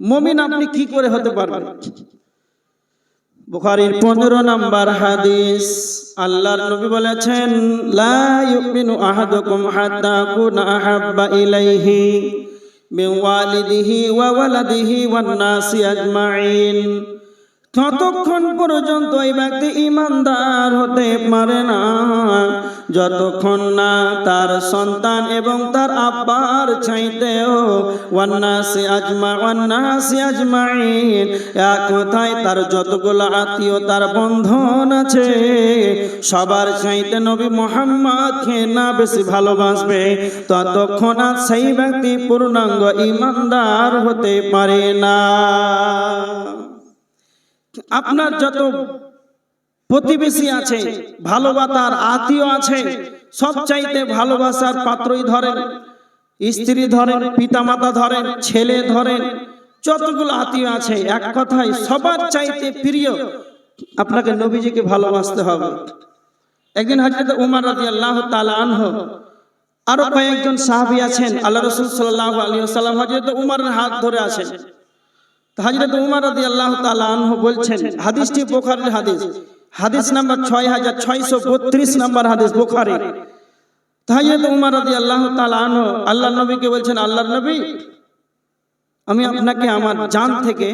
মমিন আপনি কি করে হতে পারবেন? বুখারীর পনেরো নাম্বার হাদিস, আল্লাহর নবী বলেছেন, লা ইউমিনু আহাদুকুম হাত্তা কুনা আহাব্বা ইলাইহি মিন ওয়ালিদিহি ওয়া ওয়ালাদিহি ওয়ান নাসি আজমাইন। ততক্ষণ পর্যন্ত এই ব্যক্তি ইমানদার হতে পারে না, যতক্ষণ না তার সন্তান এবং তার আব্বার চাইতেও ওয়ান্নাসি আজমা, ওয়ান্নাসি আজমাইন, এক কথায় তার যতগুলো আত্মীয়, তার বন্ধন আছে, সবার চাইতে নবী মোহাম্মদকে না বেশি ভালোবাসবে, ততক্ষণ আর সেই ব্যক্তি পূর্ণাঙ্গ ইমানদার হতে পারে না। আপনার যত প্রতিবেশী আছে, ভালোবাসার আত্মীয় আছে সব চাইতে ভালোবাসার পাত্রই ধরেন, স্ত্রী ধরেন, পিতামাতা ধরেন, ছেলে ধরেন, যতগুলো আত্মীয় আছে, এক কথায় সবার চাইতে প্রিয় আপনাকে নবীজিকে ভালোবাসতে হবে। একদিন হজরত উমার রাজি আল্লাহ আনহ, আরও কয়েকজন সাহাবী আছেন, আল্লাহ রসুল সাল্লাহ আলী সাল্লাম হজরত উমারের হাত ধরে আছেন। হাজরত উমার রাদি আল্লাহ আনহু বলছেন, হাদিসটি বোখারির হাদিস। হাদিস নাম্বার ছয় হাজার ছয়শো বত্রিশ নাম্বার হাদিস বোখারির হাজরত উমার রাদি আল্লাহ আনহু আল্লাহ নবীকে বলছেন আল্লাহ নবী, আমি আপনাকে আমার জান থেকে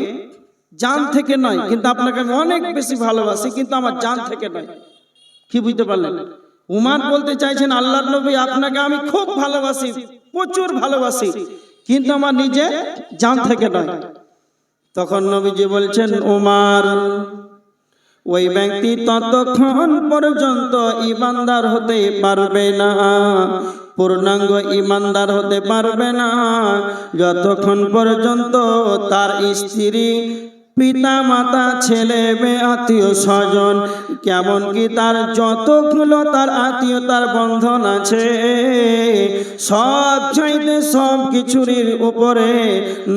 জান থেকে নয়, কিন্তু আপনাকে আমি অনেক বেশি ভালোবাসি, কিন্তু আমার জান থেকে নয়। কি বুঝতে পারলেন? উমার বলতে চাইছেন, আল্লাহর নবী, আপনাকে আমি খুব ভালোবাসি, প্রচুর ভালোবাসি, কিন্তু আমার নিজে জান থেকে নয়। তখন নবীজি বলছেন, উমার, ওই ব্যক্তি ততক্ষণ পর্যন্ত ইমানদার হতে পারবে না। পূর্ণাঙ্গ ইমানদার হতে পারবে না। যতক্ষণ পর্যন্ত তার স্ত্রী পিতা মাতা ছেলে মেয়ে, আত্মীয় স্বজন, কেমন কি তার যতগুলো তার আত্মীয়তার বন্ধন আছে, সব চাইতে সব কিছুরির উপরে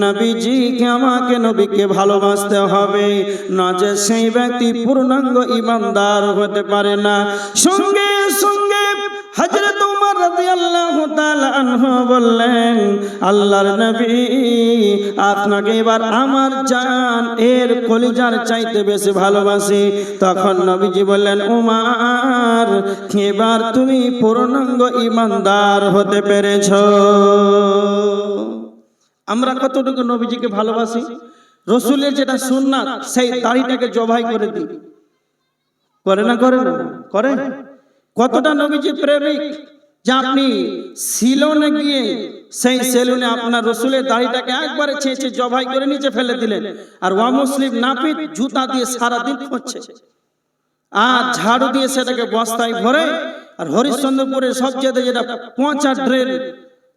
নবীজিকে, আমাকে নবীকে ভালোবাসতে হবে, না যে সেই ব্যক্তি পূর্ণাঙ্গ ইমানদার হতে পারে না। সঙ্গে সঙ্গে হজরত উমর রাদিয়াল্লাহু তাআলা বললেন, আল্লাহর নবী, আপনাকে এবার আমার জান এর কলিজার চাইতে বেশি ভালোবাসি। তখন নবীজি বললেন, উমার, এবার তুমি পূর্ণাঙ্গ ইমানদার হতে পেরেছ। আমরা কতটুকু নবীজিকে ভালোবাসি? রসুলের যেটা সুন্নাত, সেই দাড়িটাকে জবাই করে দিই। করে না করে না? করে? কতটা নবীজি প্রেমিক যে আপনি সিলনে গিয়ে সেই সেলুনে আপনার রসুলের দাড়িটাকে একবারে ছেঁচে জবাই করে নিচে ফেলে দিলেন। আর ওয়া মুসলিম নাপিত জুতা দিয়ে সারাদিন খুঁজছে আর ঝাড়ু দিয়ে সেটাকে বস্তায় ভরে আর হরিশ্চন্দ্রপুরের সবচেয়ে যেটা পচা ড্রেন,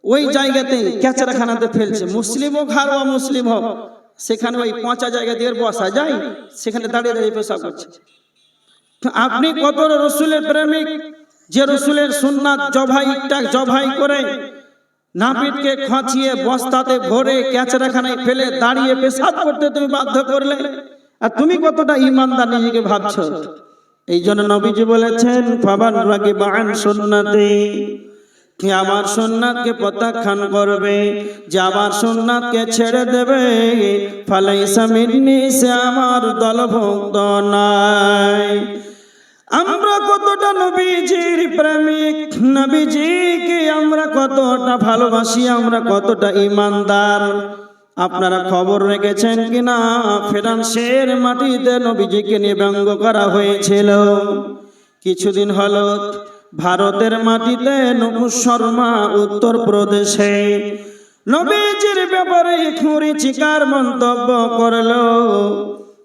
ওই জায়গাতে ক্যাচারাখানাতে ফেলছে। মুসলিম হোক আর ওয়া মুসলিম হোক, সেখানে ওই পচা জায়গা দিয়ে বসা যায়, সেখানে দাঁড়িয়ে দাঁড়িয়ে পেশা করছে। আপনি কত রসুলের প্রেমিক? যে রসুলের সুন্নাত জভাইটা জভাই করে নাপিতকে খাঁচিয়ে বস্তাতে ভরে ক্যাচরাখানায় ফেলে দাঁড়িয়ে পেশাব করতে তুমি বাধ্য করলে? আর তুমি কতটা ইমানদার নিজেকে ভাবছ? এই জন্য নবীজি বলেছেন ফাবান রাগে বান সুন্নাতে কি আমার সুন্নাতকে প্রত্যাখ্যান করবে, যে আমার সুন্নাতকে ছেড়ে দেবে, ফালাইসা মিন্নি, সে আমার দলভুক্ত নাই আমরা কতটা নবীজির প্রেমিক, নবীজিকে আমরা কতটা ভালোবাসি, আমরা কতটা ইমানদার। আপনারা খবর রেখেছেন কিনা? ফ্রান্সের মাটিতে নবীজিকে নিয়ে ব্যঙ্গ করা হয়েছিল। কিছুদিন হলো ভারতের মাটিতে নবু শর্মা উত্তর প্রদেশে নবীজির ব্যাপারে খুঁড়ি চিকার মন্তব্য করল।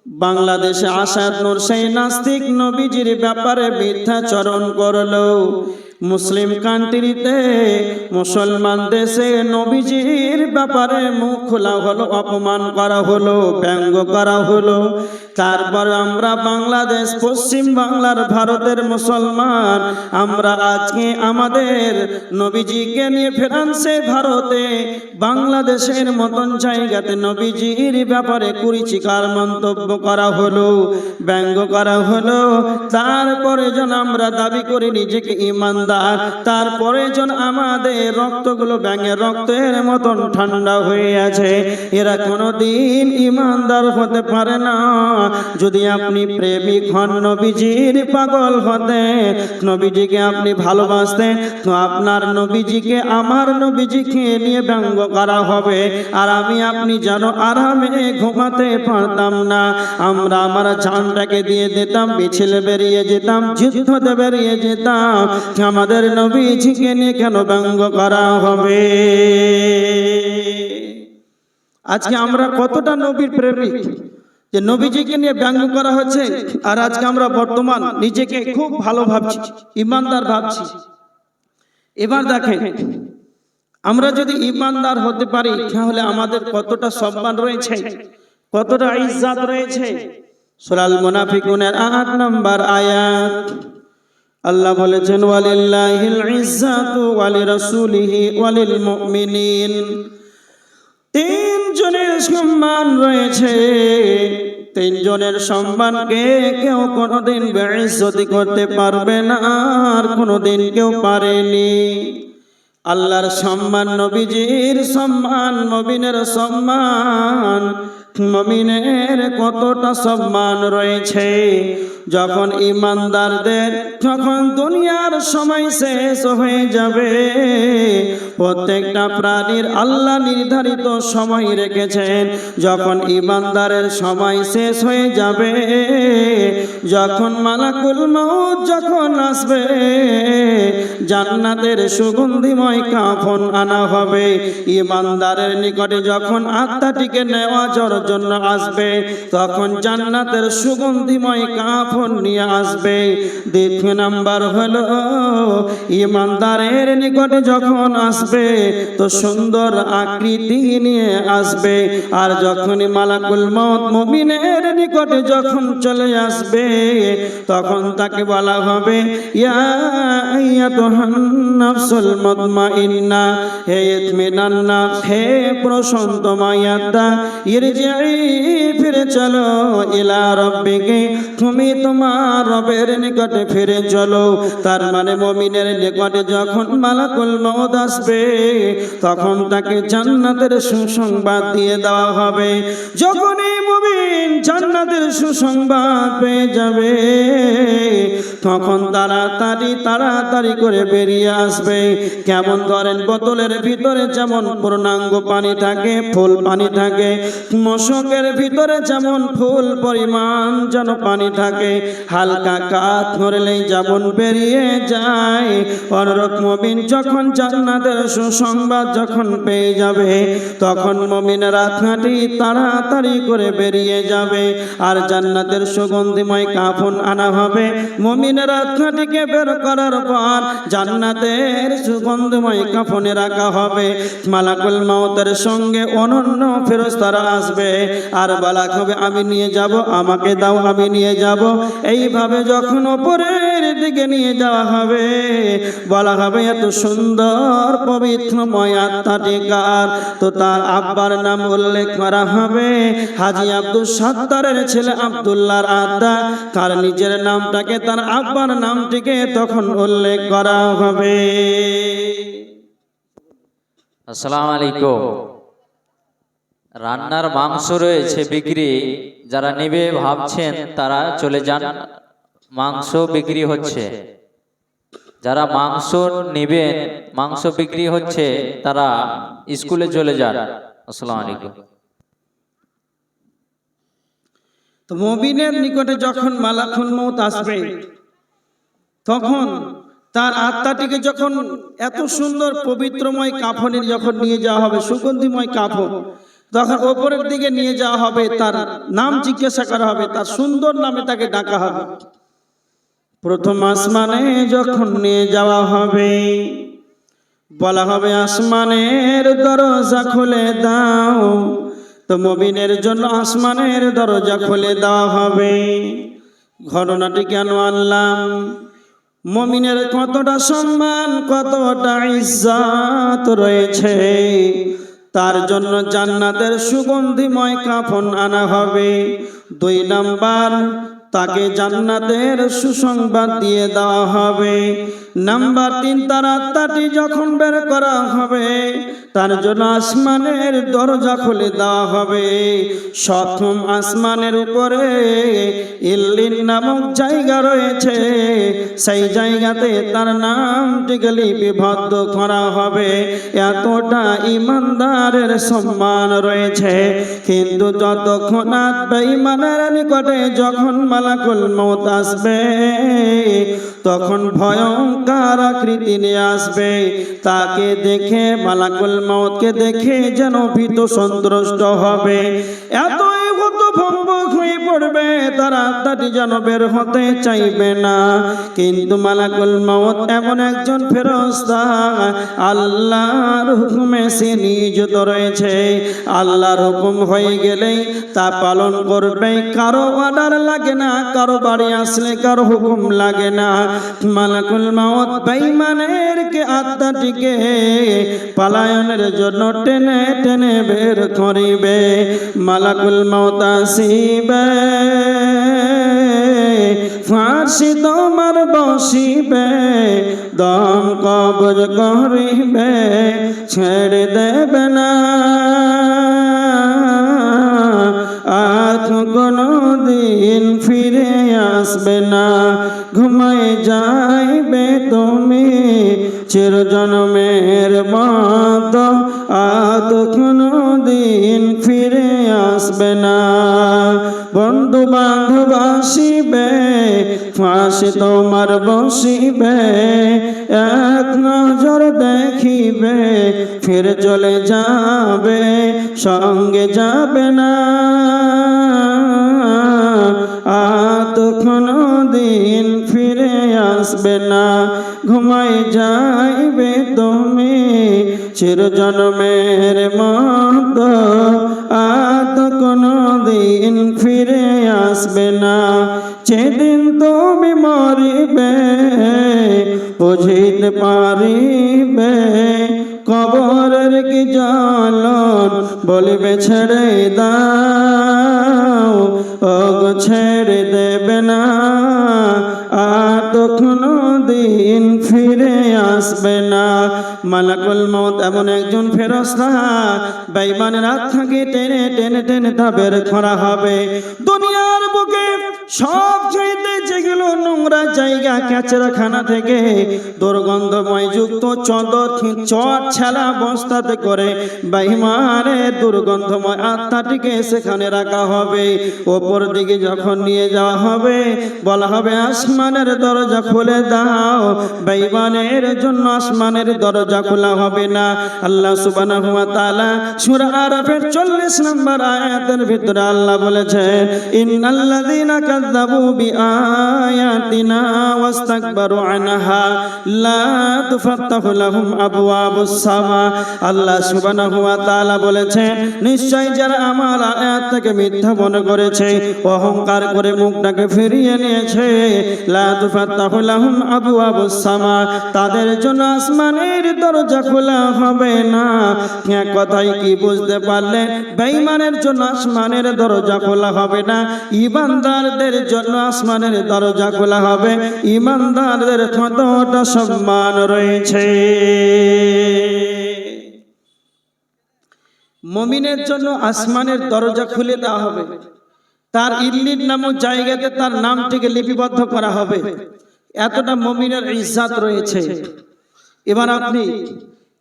বাংলাদেশে আসাদ নূর সেই নাস্তিক নবীজির ব্যাপারে মিথ্যাচরণ করল। মুসলিম কান্ট্রিতে মুসলমান দেশে নবীজির ব্যাপারে মুখ খোলা হলো, অপমান করা হলো, ব্যঙ্গ করা হলো। তারপর আমরা বাংলাদেশ, পশ্চিম বাংলার ভারতের মুসলমান। আমরা আজকে আমাদের নবীজিকে নিয়ে ফ্রান্সে, ভারতে, বাংলাদেশের মতন জায়গাতে নবীজির ব্যাপারে কুরিচিকার মন্তব্য করা হলো, ব্যঙ্গ করা হলো। তারপরে যেন আমরা দাবি করি নিজেকে ইমানদার। তারপরে যেন আমাদের রক্তগুলো ব্যাঙের রক্তের মতন ঠান্ডা হয়ে আছে। এরা কোনোদিন ইমানদার হতে পারে না। যদি আপনি প্রেমিক হন, নবীজির পাগল হতে, নবীজিকে আপনি ভালোবাসতেন, তো আপনার নবীজিকে আমার নবীজিকে নিয়ে ব্যঙ্গ করা হবে। আর আমি আপনি যেন আরামে ঘুমাতে পারতাম না, আমরা আমার জানটাকে দিয়ে দিতাম, মিছিলে বেরিয়ে যেতাম যুদ্ধতে বেরিয়ে যেতাম আমাদের নবীজিকে নিয়ে কেন ব্যঙ্গ করা হবে? আজকে আমরা কতটা নবীর প্রেমিক? যে নবীজিকে নিয়ে ব্যঙ্গ করা হচ্ছে, আর আজকে আমরা বর্তমান নিজেকে খুব ভালো ভাবছি, ইমানদার ভাবছি। এবার দেখেন, আমরা যদি ইমানদার হতে পারি, তাহলে আমাদের কতটা সম্মান রয়েছে, কতটা ইজ্জাত রয়েছে। সুরাল মুনাফিকুনের আট নম্বর আয়াত। আল্লাহ বলেছেন, ওয়ালিল্লাহিল ইজ্জাতু ওয়ালি রাসূলিহি ওয়ালিল মুমিনিন। তিনজনের সম্মান রয়েছে। তিনজনের সম্মানকে কেউ কোনোদিন বেসতি করতে পারবে না, আর কোনোদিন কেউ পারেনি। আল্লাহর সম্মান, নবীজির সম্মান মবিনের সম্মান, মমিনের কতটা সম্মান রয়েছে যখন ইমানদারদের, যখন দুনিয়ার সময় শেষ হয়ে যাবে, প্রত্যেকটা প্রাণীর আল্লাহ নির্ধারিত সময় রেখেছেন। যখন ইমানদারের সময় শেষ হয়ে যাবে, যখন মালাকুল মউত যখন আসবে, জান্নাতের সুগন্ধিময় কাফন আনা হবে। ইমানদারের নিকটে যখন আত্মাটিকে নেওয়া জন্য আসবে, তখন জান্নাতের সুগন্ধিময় কাফন নিয়ে আসবে। দ্বিতীয় নাম্বার হলো, ইমানদারের নিকটে যখন আসবে, তো সুন্দর আকৃতি নিয়ে আসবে। আর যখনই মালাকুল মত মুমিনের নিকটে যখন চলে আসবে, তখন তাকে বলা হবে হে ইতমিনান নাফস, হে প্রশান্ত মায়াদা ইরজিই ফিরে চলো ইলা রব্বিকে, তুমি তোমার রবের নিকটে ফিরে চলো। তার মানে মমিনের নিকটে যখন মালাকুল মউত আসবে, তখন তাকে জান্নাতের সুসংবাদ দিয়ে দেওয়া হবে। যখনই মুমিন জান্নাতের সুসংবাদ পেয়ে যাবে, তখন তাড়াতাড়ি তাড়াতাড়ি করে বেরিয়ে আসবে। কেমন ধরেন বোতলের ভিতরে যেমন পূর্ণাঙ্গ পানি থাকে, ফুল পানি থাকে, মশকের ভিতরে যেমন ফুল পরিমাণ যেন পানি থাকে হালকা কাত ধরলেই যেমন বেরিয়ে যায়। অনুরূপ মমিন যখন জান্নাতের সুসংবাদ যখন পেয়ে যাবে, তখন মমিনের আত্মাটি তাড়াতাড়ি করে বেরিয়ে যাবে আর জান্নাতের সুগন্ধিময় কাফন আনা হবে। মমিনের আত্মাটিকে বের করার পর জান্নাতের সুগন্ধময় কাফনে রাখা হবে। মালাকুল মাউতের সঙ্গে অনন্য ফেরস্তারা আসবে। আর বলা হবে, আমি নিয়ে যাব, আমাকে দাও, আমি নিয়ে যাব। এইভাবে যখন ওপরের দিকে নিয়ে যাওয়া হবে, বলা হবে, এত সুন্দর পবিত্রময় আত্মাটি কার? তো তার আব্বার নাম উল্লেখ করা হবে, হাজি আব্দুল সাত্তারের ছেলে আব্দুল্লাহর আত্মা তার নিজের নামটাকে, তার আব্বার নামটিকে তখন উল্লেখ করা হবে। আসসালামু আলাইকুম। রান্নার মাংস রয়েছে বিক্রি। যারা নেবে ভাবছেন তারা চলে যান। মাংস বিক্রি হচ্ছে। যারা মাংস নেবেন, মাংস বিক্রি হচ্ছে, তারা স্কুলে চলে যান। আসসালামু আলাইকুম। তো নিকটে যখন মালাকুল মৌত আসবে, তখন তার আত্মাটিকে যখন এত সুন্দর পবিত্রময় কাফনে যখন নিয়ে যাওয়া হবে, সুগন্ধিময় কাফন তখন ওপরের দিকে নিয়ে যাওয়া হবে, তার নাম জিজ্ঞাসা করা হবে, তার সুন্দর নামে তাকে ডাকা হবে। প্রথম আসমানে যখন নিয়ে যাওয়া হবে, বলা হবে, আসমানের দরজা খুলে দাও। তো মমিনের জন্য আসমানের দরজা খুলে দেওয়া হবে। ঘটনাটি কেন আনলাম? মমিনের কতটা সম্মান, কতটা ইজ্জাত রয়েছে? তার জন্য জান্নাতের সুগন্ধিময় কাফন আনা হবে। দুই নাম্বার, তাকে জান্নাতের সুসংবাদ দিয়ে দেওয়া হবে। নাম্বার তিন, তার আত্মাটি যখন বের করা হবে, তার জন্য আসমানের দরজা খুলে দেওয়া হবে। সপ্তম আসমানের উপরে ইল্লিন নামক জায়গা রয়েছে। সেই জায়গাতে তার নামটিকে লিপিবদ্ধ করা হবে। এতটা ইমানদারের সম্মান রয়েছে। কিন্তু যতক্ষণ বেঈমানের নিকটে যখন মালাকুল মৌত আসবে, তখন ভয়ঙ্কর আকৃতি নিয়ে আসবে। তাকে দেখে মালাকুল মতকে দেখে যেন ভীত সন্তুষ্ট হবে। হয়ে পড়বে, তার আত্মাটি যেন বের হতে চাইবে না। কিন্তু মালাকুল মত এমন একজন ফেরস্তা, আল্লাহর হুকুমে সে নিয়োজিত রয়েছে। আল্লাহর হুকুম হয়ে গেলেই তা পালন করবে। কারও অর্ডার লাগে না, কারও বাড়ি আসলে কারও হুকুম লাগে না। মালাকুল মাওত বেঈমানের কে আত্মাটিকে পালায়নের জন্য টেনে টেনে বের করিবে। মালাকুল মাওত আসিবে। ফাঁসি তোমার বসিবে, দম কবজ করিবে, ছেড়ে দেবে না। আজ কোনো দিন ফিরে আসবে না, ঘুমায় যাইবে তুমি, চিরজন্মের মত। আজ কোনো দিন ফিরে আসবে না। বন্ধু বান্ধব আসিবে, ফাঁসি তোমার বসিবে, এক নজর দেখিবে, ফির চলে যাবে, সঙ্গে যাবে না। আত কোনো দিন ফিরে আসবে না ঘুমাই যাইবে তুমি, চিরজন্মের মত। আত কোনো দিন ফিরে আসবে না যেদিন তুমি মরিবে, বুঝিতে পারিবে, কবরের কি জলন বলিবে, ছেড়ে দাও। অগ ছেড়ে দেবে না, আর তো কোনো দিন ফিরে আসবে না। মালাকুল মত এমন একজন ফেরস্তা হাত থেকে টেনে টেনে টেনে তা বের করা হবে। দুনিয়ার বুকে সব চাইতে যেগুলো নোংরা জায়গা ক্যাচরাখানা থেকে। দুর্গন্ধময় যুক্ত চদর চট ছেলা বস্তাতে করে বেঈমানের দুর্গন্ধময় আত্মাটিকে সেখানে রাখা হবে। ওপর দিকে যখন নিয়ে যাওয়া হবে, বলা হবে, আসমানের দরজা খুলে দাও বেঈমানের জন্য আসমানের দরজা খোলা হবে না। আল্লাহ সুবহানাহু ওয়া তাআলা সূরা আরাফের 40 নম্বর আয়াতের ভিতরে আল্লাহ বলেছেন, ইন্নাল্লাযীনা কাযযাবু বিআয়াতিনা ওয়াস্তাকবারু আনহা, লা তুফাত্তাহু লাহুম আবওয়াবুস সামা। আল্লাহ সুবহানাহু ওয়া তাআলা বলেছেন, নিশ্চয় যারা আমার আয়াত থেকে মিথ্যা মনে করেছে, অহংকার করে মুখটাকে ফিরিয়ে নিয়েছে, লা তুফাত্তাহু লাহুম আবওয়াবুস সামা তাদের জন্য আসমানের দরজা খোলা হবে না। কথাই কি বুঝতে পারলেন? বেঈমানের জন্য আসমানের দরজা খোলা হবে না। ইমানদারদের জন্য আসমানের দরজা খোলা হবে। ইমানদারদের কতটা সম্মান রয়েছে। মমিনের জন্য আসমানের দরজা খুলে দেওয়া হবে। তার ইল্লির নামক জায়গাতে তার নামটিকে লিপিবদ্ধ করা হবে। এতটা মমিনের ইজ্জাত রয়েছে। এবার আপনি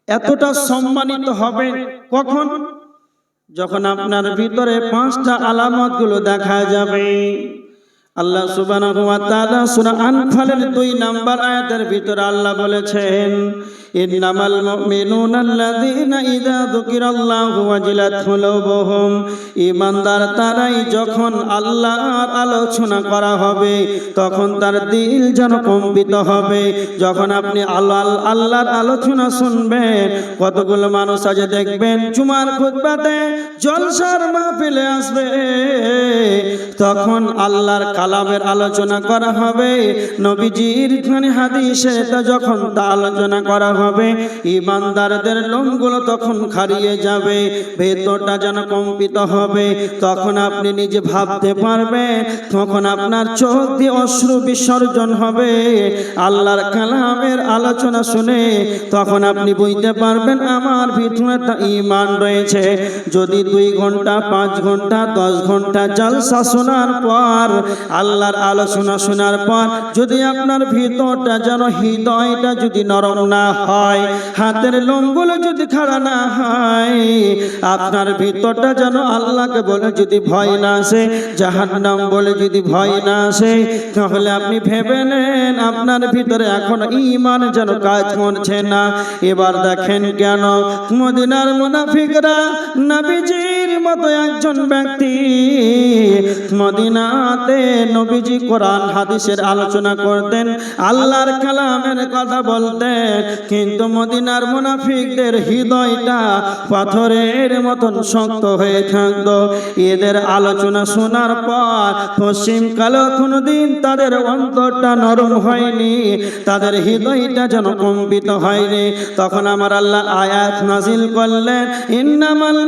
এতটা সম্মানিত হবেন কখন? যখন আপনার ভিতরে পাঁচটা আলামতগুলো দেখা যাবে। আল্লাহ সুবহানাহু ওয়া তাআলা সূরা আনফালের দুই নাম্বার আয়াতের ভিতরে আল্লাহ বলেছেন, ইন্নামাল মুমিনুনা আল্লাযীনা ইযা যুকিরাল্লাহু ওয়াজিলাত কুলুবুহুম। ঈমানদার তারাই যখন আল্লাহর আলোচনা করা হবে, তখন তার দিল যেন কম্পিত হবে। যখন আপনি আল্লাহ, আল্লাহর আলোচনা শুনবেন, কতগুলো মানুষ আজ দেখবেন জুমার খুতবাতে জলসার মাহফিলে আসবে। তখন আল্লাহর কালামের আলোচনা করা হবে। নবীজির হাদিসে তা যখন তা আলোচনা করা হবে, ইমানদারদের লোমগুলো তখন হারিয়ে যাবে, ভেতরটা যেন কম্পিত হবে। তখন আপনি নিজে ভাবতে পারবেন, তখন আপনার চোখ দিয়ে অশ্রু বিসর্জন হবে। আল্লাহর কালামের আলোচনা শুনে তখন আপনি বুঝতে পারবেন, আমার ভিতরে একটা ইমান রয়েছে। যদি দুই ঘণ্টা, পাঁচ ঘণ্টা, দশ ঘণ্টা জলসা শোনার পর আল্লাহর আলোচনা শোনার পর যদি আপনার ভিতরটা যেন হৃদয়টা যদি নরম না হয়, হাতের লোমগুলো যদি খাড়া না হয়, আপনার ভিতরটা যেন আল্লাহকে বলে যদি ভয় না আসে, জাহান্নাম বলে যদি ভয় না আসে, তাহলে আপনি ভেবে নেন আপনার ভিতরে এখন ইমান যেন কাজ করছে না। এবার দেখেন কেন মদিনার মুনাফিকরা নবীজির মতো একজন ব্যক্তি মদিনাতে নবীজি কোরআন, হাদিসের আলোচনা করতেন, আল্লাহর কালামের কথা বলতেন, কিন্তু মদিনার মুনাফিকদের হৃদয়টা পাথরের মতন শক্ত হয়ে থাকতো। এদের আলোচনা শোনার পর পশ্চিম কালো কোনোদিন তাদের অন্তরটা নরম হয়নি, তাদের হৃদয়টা যেন কম্পিত হয়নি। তখন আমার আল্লাহ আয়াত নাজিল করলেন, ইন্নামাল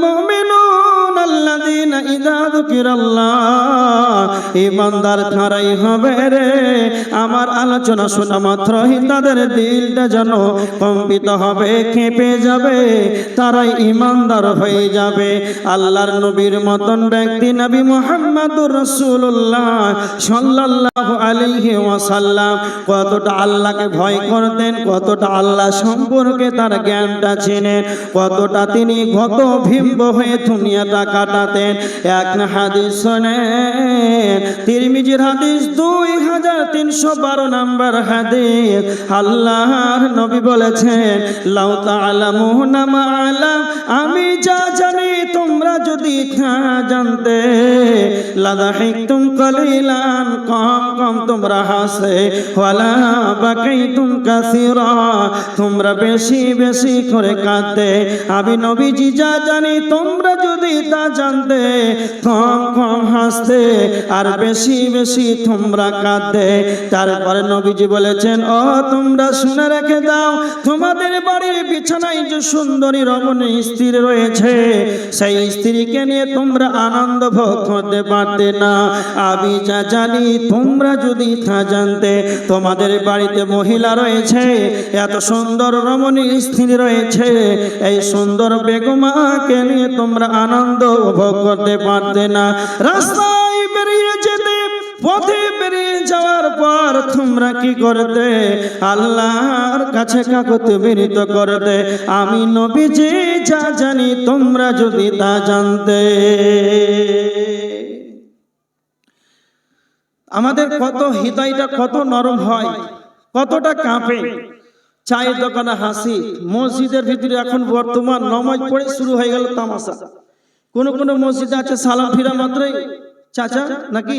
রে। আমার আলোচনা শোনা মাত্রই তাদের দিলটা যেন কম্পিত হবে কেঁপে যাবে। তারাই ইমানদার হয়ে যাবে। আল্লাহর নবীর মতন ব্যক্তি নবী মুহাম্মদুর রাসূলুল্লাহ সাল্লাল্লাহু আলাইহি ওয়াসাল্লাম। কতটা আল্লাহকে ভয় করতেন, কতটা আল্লাহ সম্পর্কে তার জ্ঞানটা ছিলেন কতটা তিনি গত ভিম্ব হয়ে দুনিয়াটা কাটাতেন এক হাদিস শোনেন, তিরমিজির হাদিস দুই হাজার তিনশো বারো নাম্বার হাদিস। আল্লাহর নবী বলেছেন, লাউ তাআলামুনা মা আলাম, আমি যা জানি তোমরা যদি তা জানতে। লাদাহিকতুম কালিলান, কম কম তোমরা হাসে। বাকাইতুম কাসীরা, তোমরা বেশি বেশি করে কাঁদতে। আমি নবীজি যা জানি তোমরা যদি তা জানতে কম কম হাসতে, আর বেশি বেশি তোমরা কাঁদতে। তারপরে নবীজি বলেছেন, ও, তোমরা শুনে রেখে দাও, তোমাদের বাড়ির বিছানায় যে সুন্দরী রমণী স্ত্রী রয়েছে, সেই স্ত্রীকে নিয়ে তোমরা আনন্দ ভোগ করতে পারতে না। আমি যা জানি, তোমরা যদি তা জানতে, তোমাদের বাড়িতে মহিলা রয়েছে, এত সুন্দর রমণী স্ত্রী রয়েছে, এই সুন্দর বেগমাকে নিয়ে তোমরা আনন্দ উপভোগ করতে পারতে না। রাস্তায় বেরিয়ে যেতে, পথে বেরিয়ে যাওয়ার পর তোমরা কি করতে? আল্লাহর কাছে কাকতে বিনীত করতে। আমি নবীজি যা জানি, তোমরা যদি তা জানতে। আমাদের কত হৃদয়টা কত নরম হয়, কতটা কাঁপে। চায়ের দোকানে হাসি, মসজিদের ভিতরে এখন বর্তমান নমাজ পড়ে শুরু হয়ে গেল তামাশা। কোন কোন মসজিদে আছে সালাম ফিরা মাত্রই, চাচা নাকি?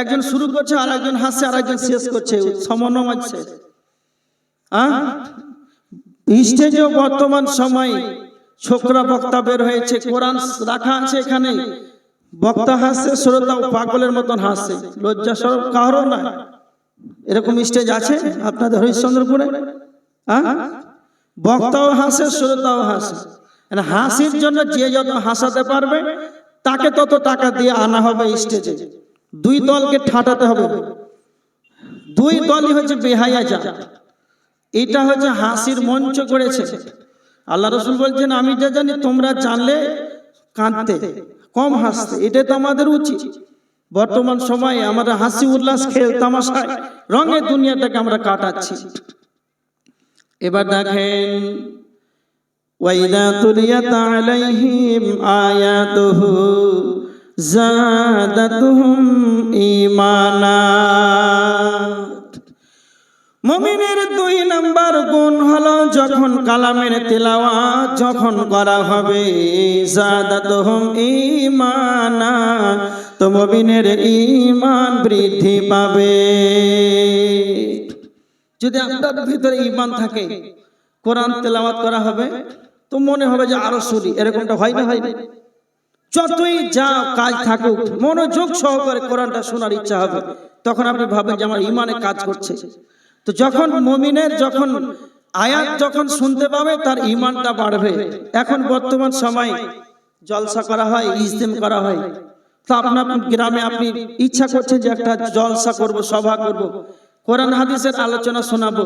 একজন শুরু করছে আর একজন হাসছে আর একজন শেষ করছে শেষ হ্যাঁ স্টেজেও বর্তমান সময় ছোকরা বক্তা বের হয়েছে, কোরআন রাখা আছে এখানে। বক্তা হাসছে শ্রোতাও পাগলের মতন হাসছে। লজ্জা সরব কারও না এরকম স্টেজ আছে আপনাদের হরিশ্চন্দ্রপুরে? বক্তাও হাসে, শ্রোতাও হাসে। হাসির জন্য যে যত হাসাতে পারবে, তাকে তত টাকা দিয়ে আনা হবে স্টেজে দুই দলকে ঠাটাতে হবে। দুই দলই হচ্ছে বেহায়া যা এটা হচ্ছে হাসির মঞ্চ করেছে। আল্লাহ রসুল বলছেন, আমি যা জানি তোমরা জানলে কাঁদতে, কম হাসতে। এটা তো আমাদের উচিত। বর্তমান সময়ে আমরা হাসি উল্লাস খেল তামাশায়, রঙের দুনিয়াটাকে আমরা কাটাচ্ছি। এবার দেখেন وإذا تليت عليهم آياته زادتهم ঈমানা মুমিনের দুই নাম্বার গুণ হলো যখন কালামের তেলাওয়াত যখন করা হবে জাদাতহুম ঈমানা তো মুমিনের ঈমান বৃদ্ধি পাবে যদি আপনার ভিতরে ঈমান থাকে কোরআন তেলাওয়াত করা হবে তো মনে হবে যে আরও শুনি এরকমটা হয় না? হয় না। যতই যা কাজ থাকুক মনোযোগ সহকারে কোরআনটা শোনার ইচ্ছা হবে। তখন আপনি ভাবেন যে আমার ইমানে কাজ করছে। তো যখন মমিনের যখন আয়াত যখন শুনতে পাবে তার ইমানটা বাড়বে। এখন বর্তমান সময় জলসা করা হয় ইজতেম করা হয়। তো আপনার গ্রামে আপনি ইচ্ছা করছেন যে একটা জলসা করব সভা করব কোরআন হাদিসের আলোচনা শোনাবো।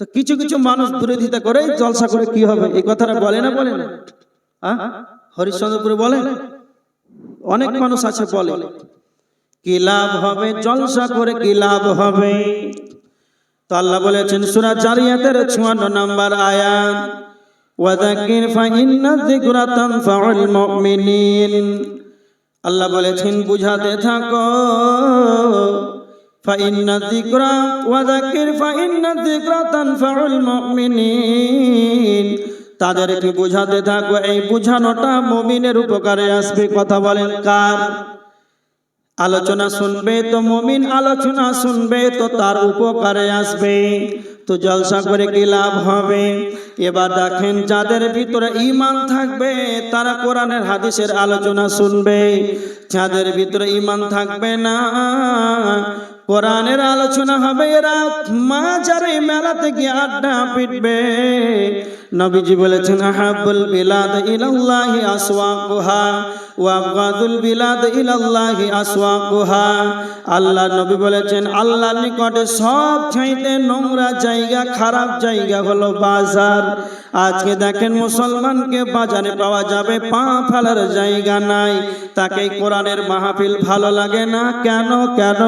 তো কিছু কিছু মানুষ বিরোধিতা করে জলসা করে কি হবে? এই কথাটা বলে না বলে না? হ্যাঁ? হরিশ্চন্দ্রপুরে বলে? অনেক মানুষ আছে বলে। কি লাভ হবে? জলসা করে কি লাভ হবে? তো আল্লাহ বলেছেন সূরা জারিয়াতের 56 নাম্বার আয়াত ওয়াযাক্কির ফাইন্না যিকরা তানফাউল মুমিনিন। আল্লাহ বলেছেন বুঝাতে থাকো। ফাইন্না যিকরা ওয়াযাক্কির ফাইন্না যিকরা তানফাউল মুমিনিন তাদেরকে বুঝাতে থাকো, এই বুঝানোটা মমিনের উপকারে আসবে। কথা বলেন কার? আলোচনা শুনবে তো মমিন, আলোচনা শুনবে তো তার উপকারে আসবে। তো জলসা করে কি লাভ হবে? এবার দেখেন যাদের ভিতরে ইমান থাকবে, তারা কোরআনের হাদিসের আলোচনা শুনবে। যাদের ভিতরে ইমান থাকবে না কোরআনের আলোচনা হবে এরা মাজারে মেলাতে গিয়ে আড্ডা পিটবে। নবীজি বলেছেন, আহাবুল বিলাদ ইলাল্লাহি আসওয়াকুহা ওয়া আবগাদুল বিলাদ ইলাল্লাহি আসওয়াকুহা। আল্লাহ নবী বলেছেন, আল্লাহর নিকটে সব চাইতে নোংরা জায়গা খারাপ জায়গা হলো বাজার। আজকে দেখেন মুসলমানকে বাজারে পাওয়া যাবে পা ফেলার জায়গা নাই। তাকে কোরআনের মাহফিল ভালো লাগে না? কেন কেন?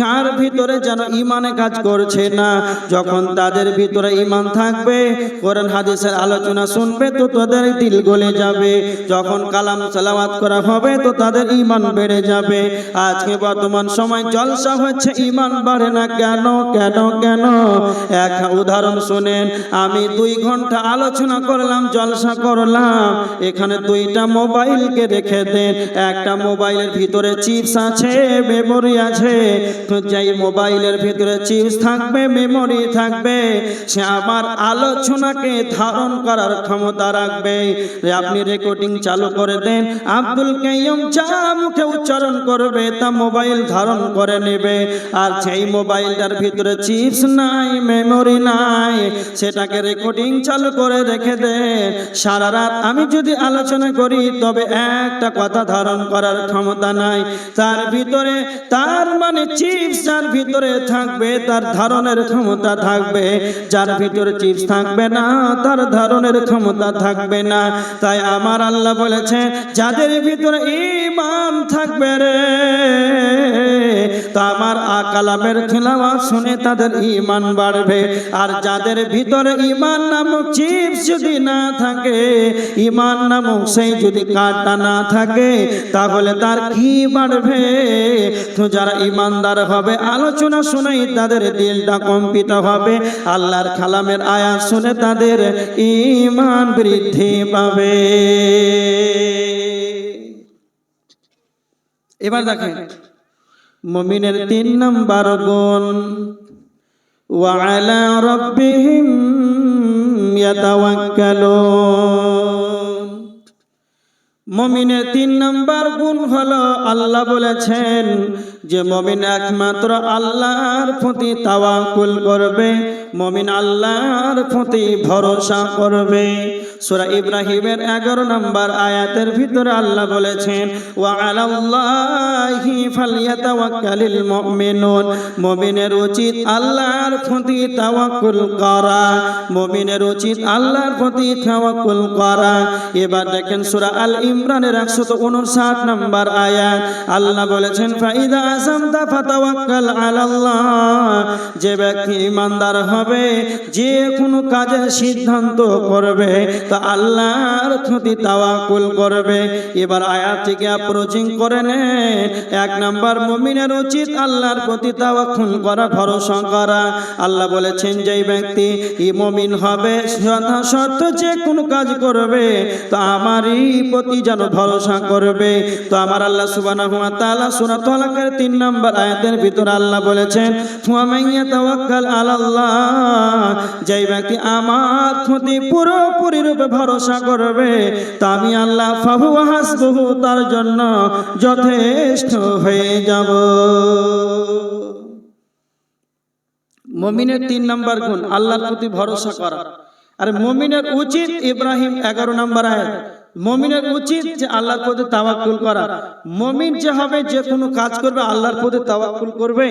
কার ভিতরে যেন ইমানে কাজ করছে না? যখন তাদের ভিতরে ইমান থাকবে, কোরআন হাদিসের আলোচনা শুনবে, তো তাদের দিল গলে যাবে। যখন কালাম সালাওয়াত করা হবে, তো তাদের ইমান বেড়ে যাবে। আজকে বর্তমান সময় জলসা হচ্ছে ইমান বাড়ে না। কেন কেন কেন? এক উদাহরণ শুনেন, আমি দুই ঘণ্টা আলোচনা করলাম, জলসা করলাম। এখানে দুইটা মোবাইলকে রেখে দেন। একটা মোবাইলের ভিতরে চিপস আছে, মেমোরি আছে। তো মোবাইলের ভিতরে চিপস থাকবে, মেমোরি থাকবে, সে আমার আলোচনাকে ধারণ করার ক্ষমতা রাখবে। আপনি রেকর্ডিং চালু করে দেন, আব্দুল কাইয়ুম যা মুখে উচ্চারণ করবে, তা মোবাইল ধারণ করে নেবে। আর সেই মোবাইলটার ভিতরে চিপস নাই, মেমোরি নাই, সেটাকে রেকর্ডিং চালু করে রেখে দেন সারা রাত আমি যদি আলোচনা করি, তবে একটা কথা ধারণ করার ক্ষমতা নাই। তার ভিতরে, তার মানে চিপস যার ভিতরে থাকবে, তার ধারণের ক্ষমতা থাকবে। যার ভিতরে চিপস থাকবে না, তার ধারণের ক্ষমতা থাকবে না। তাই আমার আল্লাহ বলেছে, যাদের ভিতরে ইমান থাকবে রে তা আমার আকালামের খেলাওয়া শুনে তাদের ইমান বাড়বে। আর যাদের ভিতরে ইমান নামক চিপস যদি না থাকে ইমান নামক সেই যদি কাটা না থাকে, তাহলে তার কি বাড়বে? তো যারা ইমানদার হবে, আলোচনা শুনেই তাদের দিলটা কম্পিত হবে। আল্লাহর খালামের আয়া শুনে তাদের ইমান বৃদ্ধি পাবে। এবার দেখেন মমিনের তিন নম্বর গুণ وعلى ربهم يتوكلون মমিনের তিন নম্বর গুণ হলো আল্লাহ বলেছেন যে মমিন একমাত্র আল্লাহর প্রতি তাওয়াকুল করবে মমিন আল্লাহর প্রতি ভরসা করবে সূরা ইব্রাহিমের এগারো নম্বর আয়াতের ভিতরে আল্লাহ বলেছেন মুমিনের উচিত আল্লাহর প্রতি তাওয়াক্কুল করা, মুমিনের উচিত আল্লাহর প্রতি তাওয়াক্কুল করা। এবার দেখেন সূরা আল ইমরানের 159 নম্বর আয়াত, আল্লাহ বলেছেন, ফাইদা আযামতা ফাতাওয়াক্কাল আলাল্লাহ। যে ব্যক্তি ইমানদার হবে, যে কোনো কাজের সিদ্ধান্ত করবে তা আল্লাহর প্রতি তাওয়াকুল করবে। এবার আয়াত থেকে অ্যাপ্রোচিং করে নেন। এক নাম্বার মুমিনের উচিত আল্লাহর প্রতি তাওয়াকুল করা, ভরসা করা। আল্লাহ বলেছেন, যেই ব্যক্তি ই মুমিন হবে যথাসত্য যে কোনো কাজ করবে, তো আমারই প্রতি যেন ভরসা করবে। তো আমার আল্লাহ সুবহানাহু ওয়া তাআলা সূরা তালাকের তিন নম্বর আয়াতের ভিতর আল্লাহ বলেছেন ফুয়ামাইয়া তাওয়াক্কাল আলাল্লাহ। যেই ব্যক্তি আমার প্রতি পুরোপুরি রূপে ভরসা করবে। তা আমি আল্লাহ ফাহু হাসবহু, তার জন্য যথেষ্ট হয়ে যাব। মমিনের তিন নম্বর গুণ, আল্লাহর প্রতি ভরসা করা। আর মমিনের উচিত ইব্রাহিম এগারো নম্বর আয়াত, মমিনের উচিত যে আল্লাহর প্রতি তাওয়াক্কুল করা। মমিন যে হবে, যে কোনো কাজ করবে, আল্লাহর প্রতি তাওয়াক্কুল করবে।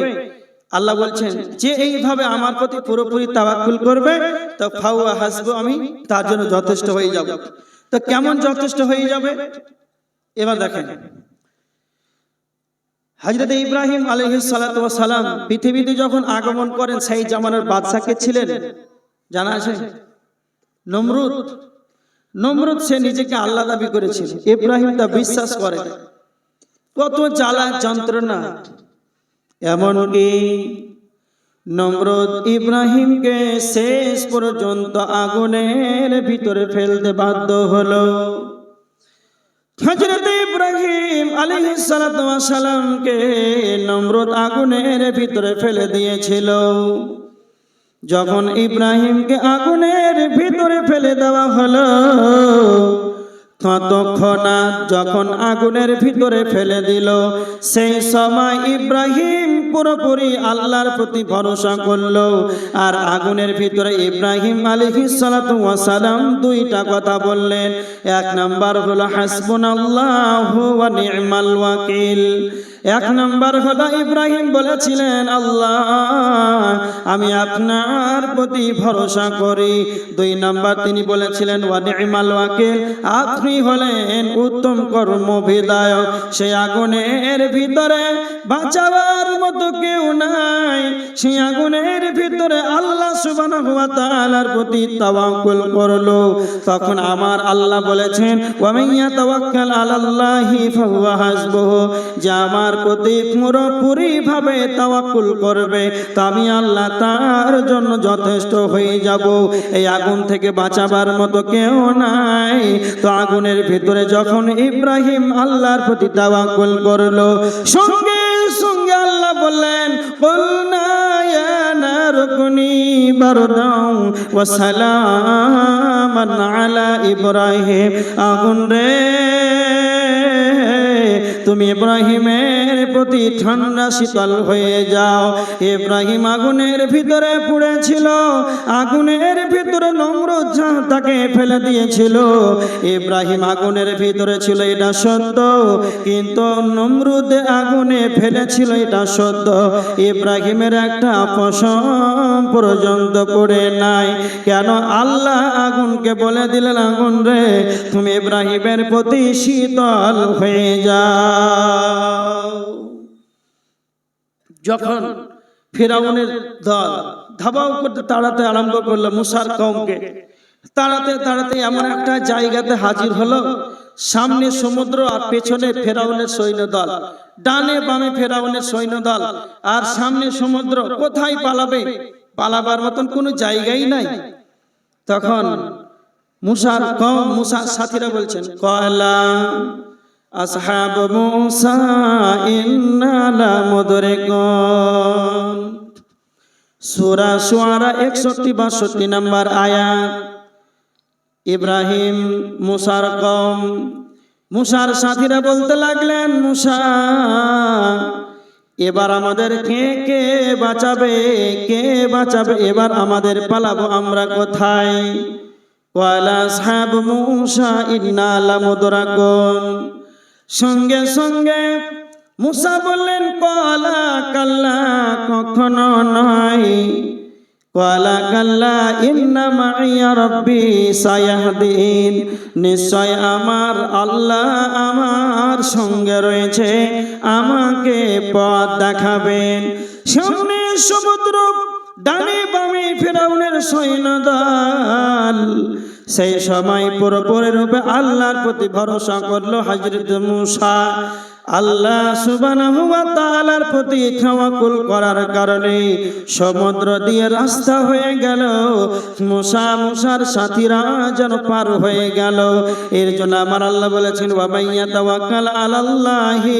আল্লাহ বলছেন, যে এইভাবে আমার প্রতি পুরোপুরি তাওয়াক্কুল করবে, তো ফাউয়া হাসবো আমি তার জন্য যথেষ্ট হয়ে যাব। তো কেমন যথেষ্ট হয়ে যাবে? এবার দেখেন। হজরত ইব্রাহিম সালাম পৃথিবীতে যখন আগমন করেন, সেই জামানার বাদশাকে ছিলেন, জানা আছে? নমরুদ। নমরুদ সে নিজেকে আল্লাহ দাবি করেছিল। ইব্রাহিম তা বিশ্বাস করে। কত জ্বালা যন্ত্রণা। এমনকি নমরুদ ইব্রাহিমকে শেষ পর্যন্ত আগুনের ভিতরে ফেলতে বাধ্য হলো। হজরত ইব্রাহিম সালামকে নমরুদ আগুনের ভিতরে ফেলে দিয়েছিল। যখন ইব্রাহিমকে আগুনের ভিতরে ফেলে দেওয়া হলো ততক্ষণাৎ যখন আগুনের ভিতরে ফেলে দিল, সেই সময় ইব্রাহিম পুরোপুরি আল্লাহর প্রতি ভরসা করল। আর আগুনের ভিতরে ইব্রাহিম আলী সালাম দুইটা কথা বললেন। এক নম্বর হল, হাসবুনাল্লাহু ওয়া নি'মাল ওয়াকিল। এক নাম্বার হলো ইব্রাহিম বলেছিলেন, আল্লাহ, আমি আপনার প্রতি ভরসা করি। দুই নাম্বার তিনি বলেছিলেন, ওয়া নি'মাল ওয়াকিল। আপনি হলেন উত্তম কর্ম বিদায়ক সেই আগুনের ভিতরে বাঁচাবার মতো কেউ নাই। সেই আগুনের ভিতরে আল্লাহ সুবহানাহু ওয়া প্রতি তাওয়াক্কুল করল। তখন আমার আল্লাহ বলেছেন, ওয়া মাইয়া আলাল্লাহি ফাহুয়া হাসবুহু। যে আমার প্রতি পুরোপুরি ভাবে তাওয়াক্কুল করবে, তা আমি আল্লাহ তার জন্য যথেষ্ট হয়ে যাব। এই আগুন থেকে বাঁচাবার মতো কেউ নাই। তো আগুনের ভিতরে যখন ইব্রাহিম আল্লাহর প্রতি তাওয়াক্কুল করল, সঙ্গে সঙ্গে আল্লাহ বললেন আগুন রে তুমি ইব্রাহিমের প্রতি ঠান্ডা শীতল হয়ে যাও। ইব্রাহিম আগুনের ভিতরে পুড়েছিল। আগুনের ভিতরে নমরুদ তাকে ফেলে দিয়েছিল। ইব্রাহিম আগুনের ভিতরে ছিল, এটা সত্য। কিন্তু নমরুদ আগুনে ফেলেছিল, এটা সত্য। ইব্রাহিমের একটা পশম পর্যন্ত পড়ে নাই। কেন আল্লাহ আগুনকে বলে দিলেন, আগুন রে, তুমি ইব্রাহিমের প্রতি শীতল হয়ে যাও। যখন ফেরাউনের দল ধাবাও করতে তাড়াতে আরম্ভ করল মুসার কমকে তাড়াতে তাড়াতে এমন একটা জায়গাতে হাজির হলো, সামনে সমুদ্র আর পেছনে ফেরাউনের সৈন্য দল ডানে বামে ফেরাউনের সৈন্য দল আর সামনে সমুদ্র কোথায় পালাবে, পালাবার মতন কোনো জায়গাই নাই। তখন মুসার কম মুসার সাথীরা বলছেন কয়লা আসহাব মুসা ইন্না লামুদরিকুন সূরা শুআরা 61 62 নম্বর আয়াত। ইব্রাহিম মুসার কম মুসার সাথীরা বলতে লাগলেন, মুসা, এবার আমাদের কে কে বাঁচাবে? কে বাঁচাবে? এবার আমাদের পালাবো আমরা কোথায়? ওয়ালা সাহাব মুসা ইন্না লামুদরাকুন সঙ্গে সঙ্গে মুসা বললেন, কলা কাল্লা কখনো নয়। কলা কাল্লা ইন্না মাইয়া রব্বি সায়াহদিন। নিশ্চয় আমার আল্লাহ আমার সঙ্গে রয়েছে, আমাকে পথ দেখাবেন। সামনে সমুদ্র, ডানে বামে ফেরাউনের সৈন্যদল। সেই সময় পুরোপুরি রূপে আল্লাহর প্রতি ভরসা করল হজরত মুসা। আল্লাহ তাআলার প্রতি তাওয়াক্কুল করার কারণে সমুদ্র দিয়ে রাস্তা হয়ে গেল মুসা মুসার সাথীরা যেন পার হয়ে গেল। এর জন্য আমার আল্লাহ বলেছেন মাইয়া তাওয়াক্কাল আলাল্লাহি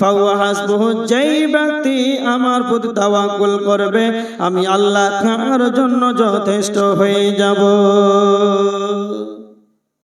ফাহুয়া হাসবুহু যেই ব্যক্তি আমার প্রতি তাওয়াক্কুল করবে, আমি আল্লাহ তার জন্য যথেষ্ট হয়ে যাব।